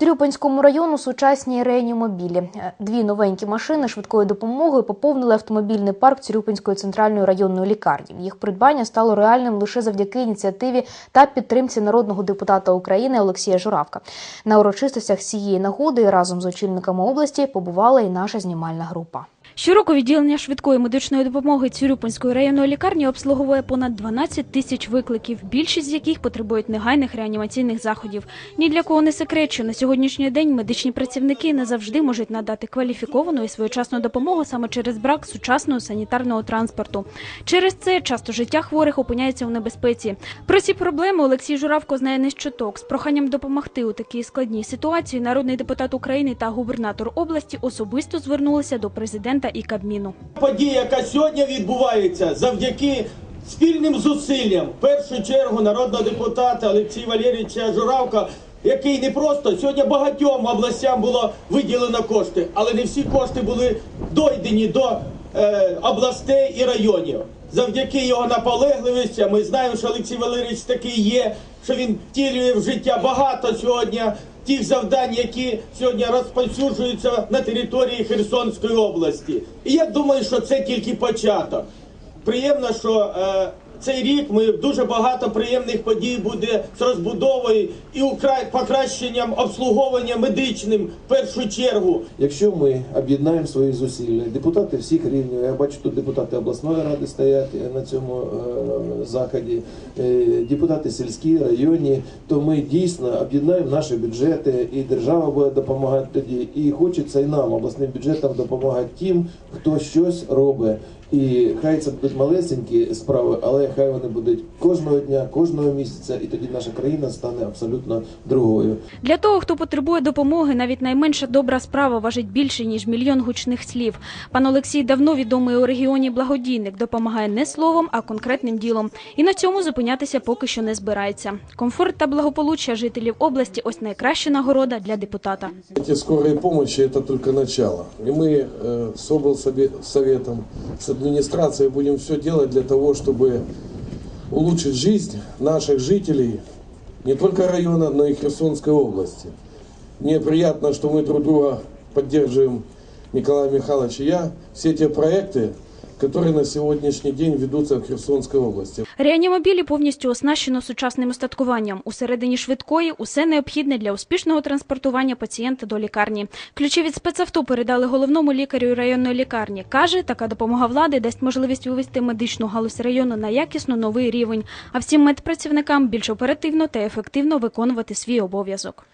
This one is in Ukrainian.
Цирюпинському району сучасні реанімобілі. Е, Дві новенькі машини швидкої допомоги поповнили автомобільний парк Трюпинської центральної районної лікарні. Їх придбання стало реальним лише завдяки ініціативі та підтримці народного депутата України Олексія Журавка. На урочистостях цієї нагоди разом з очільниками області побувала і наша знімальна група. Щороку відділення швидкої медичної допомоги Цюрюпинської районної лікарні обслуговує понад 12 тисяч викликів, більшість з яких потребують негайних реанімаційних заходів. Ні для кого не секрет, що на сьогоднішній день медичні працівники не завжди можуть надати кваліфіковану і своєчасну допомогу саме через брак сучасного санітарного транспорту. Через це часто життя хворих опиняється у небезпеці. Про ці проблеми Олексій Журавко знає не з чуток. З проханням допомогти у такій складній ситуації народний депутат України та губернатор області особисто звернулися до президента і Кабміну. подія, яка сьогодні відбувається завдяки спільним зусиллям, в першу чергу народного депутата Олексія Валерійовича Журавка, який не просто сьогодні багатьом областям було виділено кошти, але не всі кошти були дойдені до е, областей і районів. Завдяки його наполегливості, ми знаємо, що Олексій Валерійович такий є, що він втілює в життя багато сьогодні тих завдань, які сьогодні розповсюджуються на території Херсонської області. І я думаю, що це тільки початок. Приємно, що е, цей рік ми дуже багато приємних подій буде з розбудовою і покращенням обслуговування медичним в першу чергу. Якщо ми об'єднаємо свої зусилля, депутати всіх рівнів, я бачу, тут депутати обласної ради стоять е, на цьому е, заході, е, депутати сільські, районні, то ми дійсно об'єднаємо наші бюджети, і держава буде допомагати тоді. І хочеться і нам, обласним бюджетам, допомагати тим, хто щось робить. І хай це будуть малесенькі справи, але хай вони будуть кожного дня, кожного місяця, і тоді наша країна стане абсолютно другою. Для того, хто потребує допомоги, навіть найменша добра справа важить більше ніж мільйон гучних слів. Пан Олексій давно відомий у регіоні благодійник, допомагає не словом, а конкретним ділом. І на цьому зупинятися поки що не збирається. Комфорт та благополуччя жителів області ось найкраща нагорода для депутата. Эти скорые помощи – это только начало. И мы э, с облсоветом, с администрацией будем все делать для того, чтобы улучшить жизнь наших жителей не только района, но и Херсонской области. Мне приятно, что мы друг друга поддерживаем, Николай Михайлович и я, все те проекты, которые на сегодняшний день ведутся в Херсонской области. Реанімобілі повністю оснащено сучасним устаткуванням. Усередині швидкої усе необхідне для успішного транспортування пацієнта до лікарні. Ключі від спецавто передали головному лікарю районної лікарні. Каже, така допомога влади дасть можливість вивести медичну галузь району на якісно новий рівень, а всім медпрацівникам більш оперативно та ефективно виконувати свій обов'язок.